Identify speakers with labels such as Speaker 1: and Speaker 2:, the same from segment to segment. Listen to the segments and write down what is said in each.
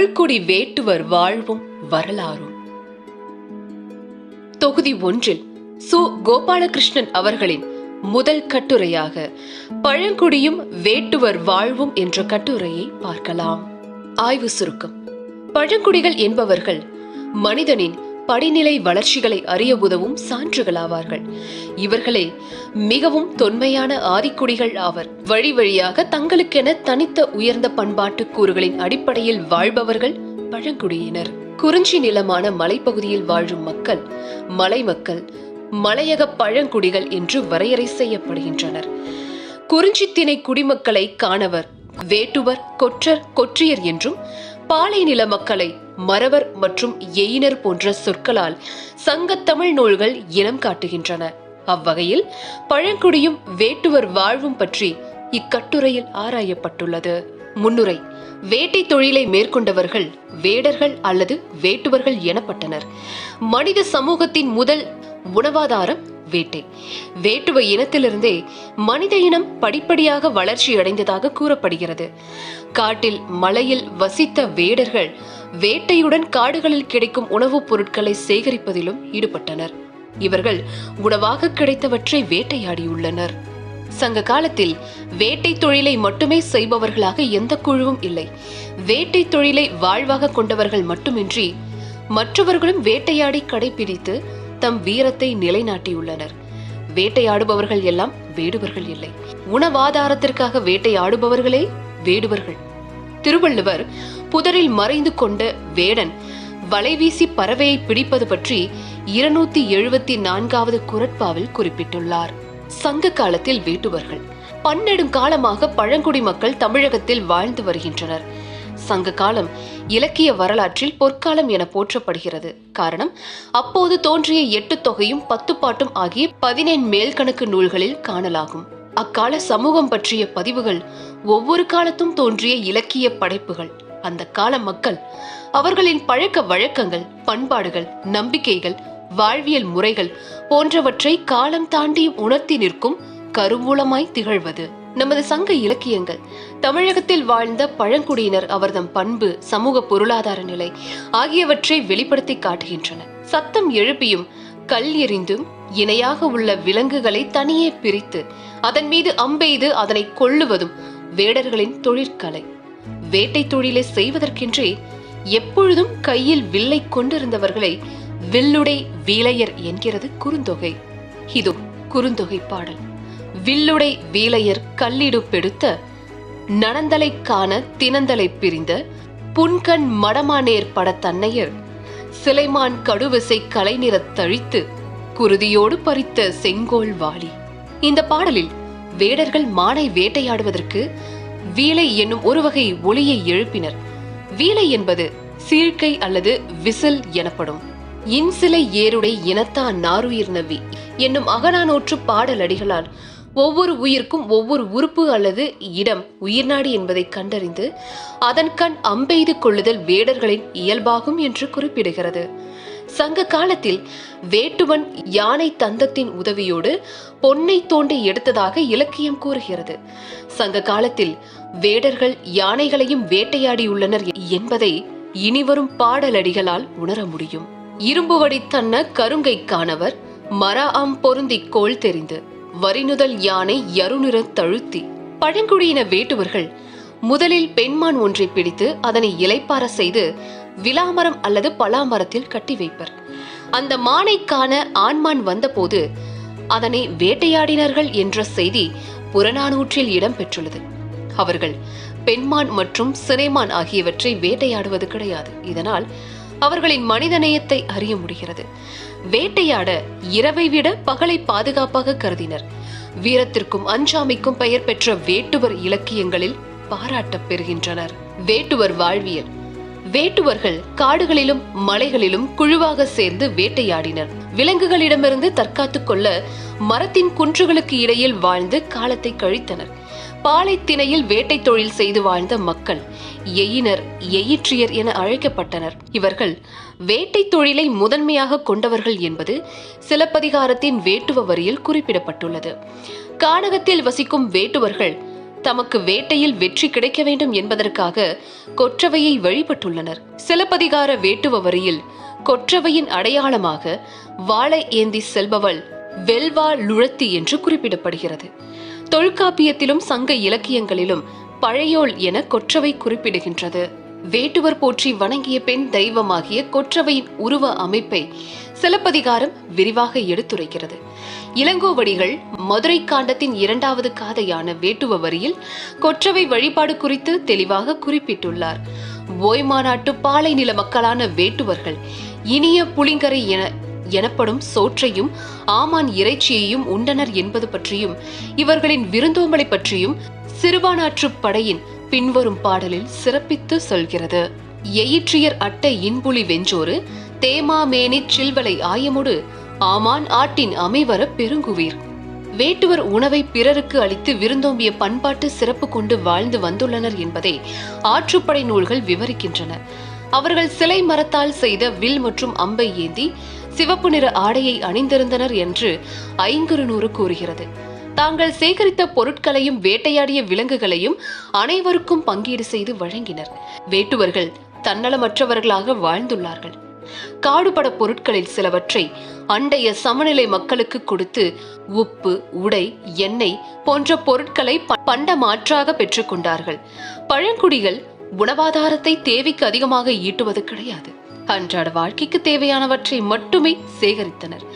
Speaker 1: தமிழ்குடி வேட்டுவர் வாழ்வும் வரலாறும். தொகுதி ஒன்றில் சு. கோபாலகிருஷ்ணன் அவர்களின் முதல் கட்டுரையாக பழங்குடியும் வேட்டுவர் வாழ்வும் என்ற கட்டுரையை பார்க்கலாம். ஆய்வு சுருக்கம். பழங்குடிகள் என்பவர்கள் மனிதனின் படிநிலை வளர்ச்சிகளை அறிய உதவும் சான்றுகளாவார்கள். இவர்களே மிகவும் தொன்மையான ஆதிக்குடிகள் ஆவர். வழி வழியாக தங்களுக்கென தனித்த உயர்ந்த பண்பாட்டு கூறுகளின் அடிப்படையில் வாழ்பவர்கள் பழங்குடியினர். குறிஞ்சி நிலமான மலைப்பகுதியில் வாழும் மக்கள் மலை மக்கள் மலையக பழங்குடிகள் என்று வரையறை செய்யப்படுகின்றனர். குறிஞ்சி திணை குடிமக்களை காணவர் வேட்டுவர் கொற்றர் கொற்றியர் என்றும் பாலை நில மக்களை மறவர் மற்றும் எயினர் போன்ற சொற்களால் சங்கத்தமிழ் நூல்கள் இனம் காட்டுகின்றன. அவ்வகையில் பழங்குடியும் வேட்டுவர் வாழ்வும் பற்றி இக்கட்டுரையில் ஆராயப்பட்டுள்ளது. முன்னுரை வேட்டை தொழிலை மேற்கொண்டவர்கள் வேடர்கள் அல்லது வேட்டுவர்கள் எனப்பட்டனர். மனித சமூகத்தின் முதல் உணவாதாரம் வேட்டை. வேட்டுவ இனத்திலிருந்தே மனித இனம் படிப்படியாக வளர்ச்சி அடைந்ததாக கூறப்படுகிறது. காட்டில் மலையில் வசித்த வேடர்கள் வேட்டையுடன் காடுகளில் கிடைக்கும் உணவுப் பொருட்களை சேகரிப்பதிலும் ஈடுபட்டனர். இவர்கள் உணவாக கிடைத்தவற்றை வேட்டையாடியுள்ளனர். சங்க காலத்தில் வேட்டை தொழிலை மட்டுமே செய்பவர்களாக எந்த குழுவும் இல்லை. வேட்டை தொழிலை வாழ்வாக கொண்டவர்கள் மட்டுமின்றி மற்றவர்களும் வேட்டையாடி கடைபிடித்து தம் வீரத்தை நிலைநாட்டியுள்ளனர். வேட்டையாடுபவர்கள் எல்லாம் வேடுவர்கள் இல்லை. உணவாதாரத்திற்காக வேட்டையாடுபவர்களே வேடுவர்கள். திருவள்ளுவர் புதரில் மறைந்து கொண்ட வேடன் வலைவீசி பறவையை பிடிப்பது பற்றி இருநூத்தி எழுபத்தி நான்காவது குரட்பாவில் குறிப்பிட்டுள்ளார். சங்க காலத்தில் வேட்டுவர்கள் பன்னெடுங்காலமாக பழங்குடி மக்கள் தமிழகத்தில் வாழ்ந்து வருகின்றனர். சங்க காலம் இலக்கிய வரலாற்றில் பொற்காலம் என போற்றப்படுகிறது. காரணம் அப்போது தோன்றிய எட்டு தொகையும் பத்து பாட்டும் ஆகிய பதினெண் மேல்கணக்கு நூல்களில் காணலாகும். அக்கால சமூகம் பற்றிய பதிவுகள் ஒவ்வொரு காலத்தும் தோன்றிய இலக்கிய படைப்புகள். அந்த கால மக்கள் அவர்களின் பழக்க வழக்கங்கள் பண்பாடுகள் நம்பிக்கைகள் வாழ்வியல் முறைகள் போன்றவற்றை காலம் தாண்டி உணர்த்தி நிற்கும் கருவூலமாய் திகழ்வது. நமது சங்க இலக்கியங்கள் தமிழகத்தில் வாழ்ந்த பழங்குடியினர் அவர்தம் பண்பு சமூக பொருளாதார நிலை ஆகியவற்றை வெளிப்படுத்தி காட்டுகின்றன. சத்தம் எழுப்பியும் கல் எறிந்தும் இணையாக உள்ள விலங்குகளை தனியே பிரித்து அதன் மீது அம்பெய்து அதனை கொள்ளுவதும் வேடர்களின் தொழிற்கலை. வேட்டை தொழிலை செய்வதற்கென்றே எப்பொழுதும் கையில் வில்லை கொண்டிருந்தவர்களை வில்லுடை வீலையர் என்கிறது குறுந்தொகை. இதோ குறுந்தொகை பாடல். வில்லுடை வீலையர் கல்லிடு பெடுத்த நனந்தலை காண தினந்தலை பிரிந்த புன்கண் மடமானேர் பட தன்னையர் சிலைமான் கடுவிசை கலைநிறத் தழித்து குருதியோடு பறித்த செங்கோல் வாளி. இந்த பாடலில் வேடர்கள் மானை வேட்டையாடுவதற்கு வீலை என்னும் ஒரு வகை ஒளியை எழுப்பினர். வீலை என்பது சீழ்கை அல்லது விசில் எனப்படும். இன்சிலை ஏருடை இனத்தான் நாருயிர் நவி என்னும் அகநானூற்று பாடலடிகளால் ஒவ்வொரு உயிர்க்கும் ஒவ்வொரு உறுப்பு அல்லது இடம் உயிர்நாடி என்பதை கண்டறிந்து அதன் கண் அம்பெய்து கொள்ளுதல் வேடர்களின் இயல்பாகும் என்று குறிப்பிடுகிறது. சங்க காலத்தில் வேட்டுவன் யானை தந்தத்தின் உதவியோடு பொன்னை தோண்டி எடுத்ததாக இலக்கியம் கூறுகிறது. சங்க காலத்தில் வேடர்கள் யானைகளையும் வேட்டையாடியுள்ளனர் என்பதை இனிவரும் பாடலடிகளால் உணர முடியும். இரும்பு வடித்தன்ன கருங்கை காணவர் மர அம் பொருந்திக் கோல் தெரிந்து. வரிநுதல் யானை யருநிற தழுத்தி. பழங்குடியின வேட்டுவர்கள் முதலில் பெண்மான் ஒன்றை பிடித்து அதனை இலைப்பார செய்து விலாமரம் அல்லது பலாமரத்தில் கட்டி வைப்பர். அந்த மானை காண ஆண்மான் வந்தபோது அதனை வேட்டையாடினார்கள் என்ற செய்தி புறநானூற்றில் இடம் பெற்றுள்ளது. அவர்கள் பெண்மான் மற்றும் சினைமான் ஆகியவற்றை வேட்டையாடுவது கிடையாது. இதனால் அவர்களின் மனிதநேயத்தை அறிய முடிகிறது. வேட்டையாட இரவை விட பகலை பாதுகாப்பாக கருதினர். வீரத்திற்கும் அஞ்சாமைக்கும் பெயர் பெற்ற வேட்டுவர் இலக்கியங்களில் பாராட்டப் பெறுகின்றனர். வேட்டுவர் வாழ்வியல். வேட்டுவர்கள் காடுகளிலும் மலைகளிலும் குழுவாக சேர்ந்து வேட்டையாடினர். விலங்குகளிடமிருந்து தற்காத்துக் கொள்ள மரத்தின் குன்றுகளுக்கு இடையில் வாழ்ந்து காலத்தை கழித்தனர். பாலைத்திணையில் வேட்டை தொழில் செய்து வாழ்ந்த மக்கள் எயினர் எயிற்றியர் என அழைக்கப்பட்டனர். இவர்கள் வேட்டை தொழிலை முதன்மையாக கொண்டவர்கள் என்பது சிலப்பதிகாரத்தின் வேட்டுவ வரியில் குறிப்பிடப்பட்டுள்ளது. கானகத்தில் வசிக்கும் வேட்டுவர்கள் தமக்கு வேட்டையில் வெற்றி கிடைக்க வேண்டும் என்பதற்காக கொற்றவையை வழிபட்டுள்ளனர். சிலப்பதிகார வேட்டுவ வரியில் கொற்றவையின் அடையாளமாக வாழை ஏந்தி செல்பவள் வெல்வா லுழத்தி என்று குறிப்பிடப்படுகிறது. தொல்காப்பியத்திலும் சங்க இலக்கியங்களிலும் பழையோள் என கொற்றவை குறிப்பிடுகின்றது. வேட்டுவர் போற்றி வணங்கிய பெண் தெய்வமாகிய கொற்றவையின் உருவ அமைப்பை சிலப்பதிகாரம் விரிவாக எடுத்துரைக்கிறது. இளங்கோவடிகள் மதுரை காண்டத்தின் இரண்டாவது காதையான வேட்டுவ வரியில் கொற்றவை வழிபாடு குறித்து தெளிவாக குறிப்பிட்டுள்ளார். ஓய்மாநாட்டு பாலை நில மக்களான வேட்டுவர்கள் இனிய புளிங்கரை என எனப்படும் சோற்றையும் ஆமான் இறைச்சியையும் உண்டனர் என்பது பற்றியும் இவர்களின் விருந்தோம்பலை பற்றியும் சிறுவானாற்று படையின் பின்வரும் பாடலில் சிறப்பித்து சொல்கிறது. எயிற்றியர் அட்டை இன்புலி வெஞ்சோறு தேமாமேனி சில்வலை ஆயமுடு ஆமான் ஆட்டின் அமைவர பெருங்குவீர். வேட்டுவர் உணவை பிறருக்கு அளித்து விருந்தோம்பிய பண்பாட்டு சிறப்பு கொண்டு வாழ்ந்து வந்துள்ளனர் என்பதை ஆற்றுப்படை நூல்கள் விவரிக்கின்றன. அவர்கள் சிலை மரத்தால் செய்த வில் மற்றும் அம்பை ஏந்தி சிவப்பு நிற ஆடையை அணிந்திருந்தனர் என்று ஐங்குறுநூறு கூறுகிறது. தாங்கள் சேகரித்த பொருட்களையும் வேட்டையாடிய விலங்குகளையும் அனைவருக்கும் பங்கீடு செய்து வழங்கினர். வேட்டுவர்கள் தன்னலமற்றவர்களாக வாழ்ந்துள்ளார்கள். காடுபட பொருட்களில் சிலவற்றை அண்டைய சமநிலை மக்களுக்கு கொடுத்து உப்பு உடை எண்ணெய் போன்ற பொருட்களை பண்ட மாற்றாக பெற்றுக்கொண்டார்கள் பழங்குடிகள் உணவாதாரத்தை தேவைக்கு அதிகமாக ஈட்டுவது கிடையாது. அன்றாட வாழ்க்கைக்கு தேவையானவற்றை மட்டுமே சேகரித்தனர்.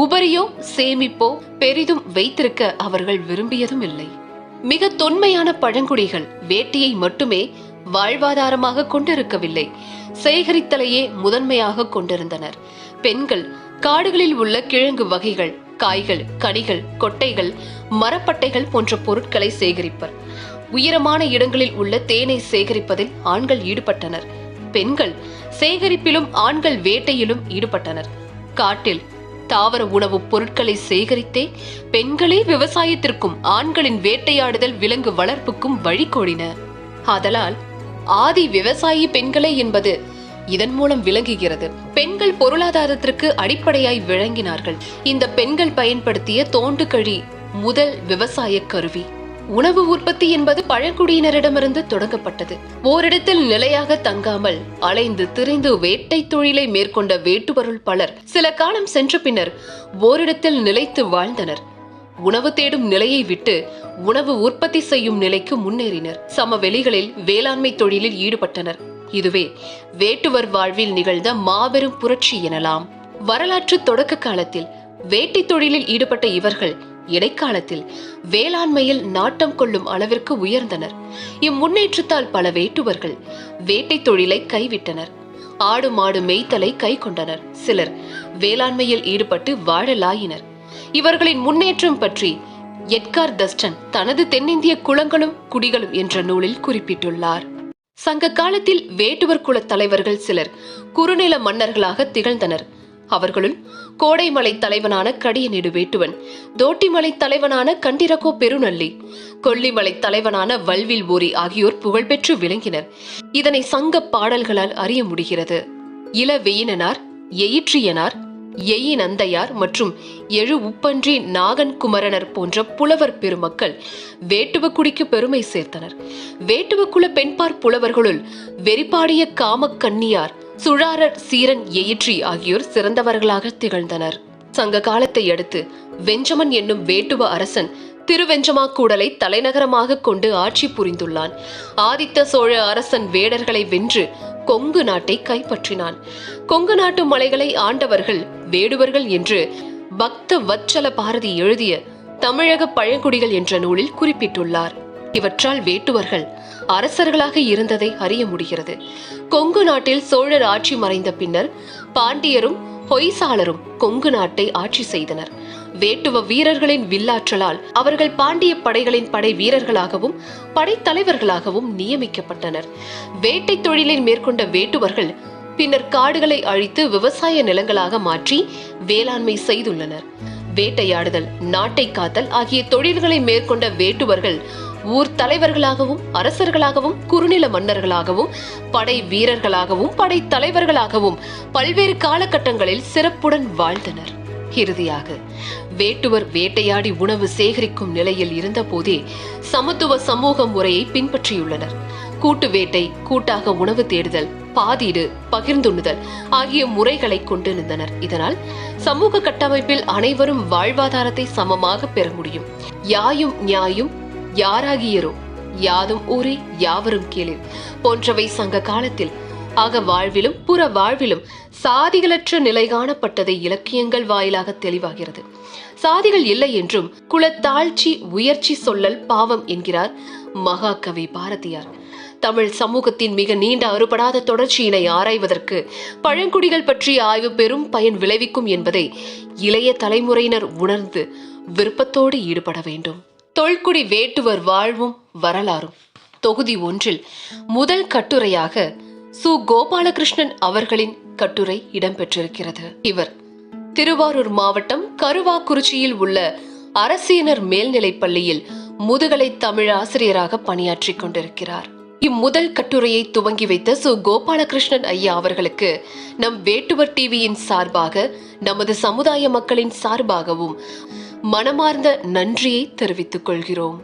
Speaker 1: உபரியோ சேமிப்போ பெரிதும் வைத்திருக்க அவர்கள் விரும்பியதும் இல்லை மிக தொன்மையான பழங்குடிகள் வேட்டையை மட்டுமே வாழ்வாதாரமாக கொண்டிருக்கவில்லை. சேகரித்தலையே முதன்மையாக கொண்டிருந்தனர். பெண்கள் காடுகளில் உள்ள கிழங்கு வகைகள் காய்கள் கனிகள் கொட்டைகள் மரப்பட்டைகள் போன்ற பொருட்களை சேகரிப்பர். உயரமான இடங்களில் உள்ள தேனை சேகரிப்பதில் ஆண்கள் ஈடுபட்டனர். பெண்கள் சேகரிப்பிலும் ஆண்கள் வேட்டையிலும் ஈடுபட்டனர். காட்டில் தாவர உணவுப் பொருட்களை சேகரித்தே பெண்களே விவசாயத்திற்கும் ஆண்களின் வேட்டையாடுதல் விலங்கு வளர்ப்புக்கும் வழிகோடின ஆதலால் ஆதி விவசாயி பெண்களே என்பது இதன் மூலம் விளங்குகிறது. பெண்கள் பொருளாதாரத்திற்கு அடிப்படையாய் விளங்கினார்கள். இந்த பெண்கள் பயன்படுத்திய தோண்டுகழி முதல் விவசாய கருவி. உணவு உற்பத்தி என்பது பழங்குடியினரிடமிருந்து தொடங்கப்பட்டது. ஓரிடத்தில் நிலையாக தங்காமல் அலைந்து திரிந்து வேட்டை தொழிலை மேற்கொண்ட வேட்டுவருள் பலர் சில காலம் சென்ற பின்னர் ஓரிடத்தில் நிலைத்து வாழ்ந்தனர். உணவு தேடும் நிலையை விட்டு உணவு உற்பத்தி செய்யும் நிலைக்கு முன்னேறினர். சமவெளிகளில் வேளாண்மை தொழிலில் ஈடுபட்டனர். இதுவே வேட்டுவர் வாழ்வில் நிகழ்ந்த மாபெரும் புரட்சி எனலாம். வரலாற்று தொடக்க காலத்தில் வேட்டை தொழிலில் ஈடுபட்ட இவர்கள் இடைக்காலத்தில் வேளாண்மையில் நாட்டம் கொள்ளும் அளவிற்கு உயர்ந்தனர். இம்முன்னேற்றத்தால் பல வேட்டுவர்கள் வேட்டை தொழிலை கைவிட்டனர். ஆடு மாடு மேய்த்தலை கை கொண்டனர் சிலர் வேளாண்மையில் ஈடுபட்டு வாழலாயினர். இவர்களின் முன்னேற்றம் பற்றி எட்கார் தஸ்டன் தனது தென்னிந்திய குளங்களும் குடிகளும் என்ற நூலில் குறிப்பிட்டுள்ளார். சங்க காலத்தில் வேட்டுவர் குல தலைவர்கள் சிலர் குறுநில மன்னர்களாக திகழ்ந்தனர். அவர்களுள் கோடைமலை தலைவனான கடியநெடு வேட்டுவன் தோட்டிமலை தலைவனான கண்டிரகோ பெருநல்லி கொல்லிமலை தலைவனான வல்வில் ஓரி ஆகியோர் புகழ்பெற்று விளங்கினர். இதனை சங்க பாடல்களால் அறிய முடிகிறது. இள வெயினனார் எயிற்றியனார் எயினந்தையார் மற்றும் எழு உப்பன்றி நாகன் குமரனர் போன்ற புலவர் பெருமக்கள் வேட்டுவக்குடிக்கு பெருமை சேர்த்தனர். வேட்டுவக்குல பெண்பார் புலவர்களுள் வெறிப்பாடிய காமக்கன்னியார் சுழாரர் சீரன் எயிற்றி ஆகியோர் சிறந்தவர்களாக திகழ்ந்தனர். சங்க காலத்தை அடுத்து வெஞ்சமன் என்னும் வேட்டுவ அரசன் திருவெஞ்சமாக்கூடலை தலைநகரமாக கொண்டு ஆட்சி புரிந்துள்ளான். ஆதித்த சோழ அரசன் வேடர்களை வென்று கொங்கு நாட்டை கைப்பற்றினான். கொங்கு நாட்டு மலைகளை ஆண்டவர்கள் வேடுவர்கள் என்று பக்த வச்சல பாரதி எழுதிய தமிழக பழங்குடிகள் என்ற நூலில் குறிப்பிட்டுள்ளார். இவற்றால் வேட்டுவர்கள் அரசர்களாக இருந்ததை அறிய முடிகிறது. கொங்கு நாட்டில் சோழர் ஆட்சி மறைந்த பின்னர் பாண்டியரும் ஹொய்சாளரும் கொங்கு நாட்டை ஆட்சி செய்தனர். வேட்டுவ வீரர்களின் வில்லாற்றலால் அவர்கள் பாண்டிய படைகளின் படை வீரர்களாகவும் படைத்தலைவர்களாகவும் நியமிக்கப்பட்டனர். வேட்டை தொழிலை மேற்கொண்ட வேட்டுவர்கள் பின்னர் காடுகளை அழித்து விவசாய நிலங்களாக மாற்றி வேளாண்மை செய்துள்ளனர். வேட்டையாடுதல் நாட்டை காத்தல் ஆகிய தொழில்களை மேற்கொண்ட வேட்டுவர்கள் ஊர் தலைவர்களாகவும் அரசர்களாகவும் குறுநில மன்னர்களாகவும் படை வீரர்களாகவும் படை தலைவர்களாகவும் பல்வேறு காலகட்டங்களில் சிறப்புடன் வாழ்ந்தனர். இறுதியாக வேட்டுவர் வேட்டையாடி உணவு சேகரிக்கும் நிலையில் இருந்தபோதே சமத்துவ சமூக முறையை பின்பற்றியுள்ளனர். கூட்டு வேட்டை கூட்டாக உணவு தேடுதல் பாதீடு பகிர்ந்துண்ணுதல் ஆகிய முறைகளை கொண்டிருந்தனர். இதனால் சமூக கட்டமைப்பில் அனைவரும் வாழ்வாதாரத்தை சமமாக பெற முடியும். யாயும் நியாயும் யாராகியரோ? யாதும் ஊரே யாவரும் கேளிர் போன்றவை சங்க காலத்தில் ஆக வாழ்விலும் புற வாழ்விலும் சாதிகளற்ற நிலை காணப்பட்டதை இலக்கியங்கள் வாயிலாக தெளிவாகிறது. சாதிகள் இல்லை என்றும் குலத்தாழ்ச்சி உயர்ச்சி சொல்லல் பாவம் என்கிறார் மகாகவி பாரதியார். தமிழ் சமூகத்தின் மிக நீண்ட அறுபடாத தொடர்ச்சியினை ஆராய்வதற்கு பழங்குடிகள் பற்றிய ஆய்வு பெரும் பயன் விளைவிக்கும் என்பதை இளைய தலைமுறையினர் உணர்ந்து விருப்பத்தோடு ஈடுபட வேண்டும். தொல்குடி வேட்டுவர் வாழ்வும் வரலாறும். தொகுதி ஒன்றில் முதல் கட்டுரையாக சு. கோபாலகிருஷ்ணன் அவர்களின் கட்டுரை இடம்பெற்றிருக்கிறது. இவர் திருவாரூர் மாவட்டம் கருவாக்குறிச்சியில் உள்ள அரசியனர் மேல்நிலைப் பள்ளியில் முதுகலை தமிழ் ஆசிரியராக பணியாற்றிக் கொண்டிருக்கிறார். இம்முதல் கட்டுரையை துவங்கி வைத்த சு. கோபாலகிருஷ்ணன் ஐயா அவர்களுக்கு நம் வேட்டுவர் டிவியின் சார்பாக நமது சமுதாய மக்களின் சார்பாகவும் மனமார்ந்த நன்றியை தெரிவித்துக் கொள்கிறோம்.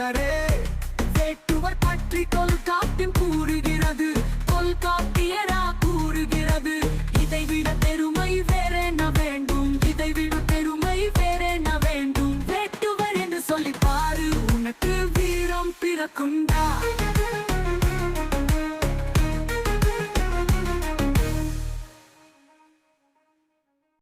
Speaker 2: la red.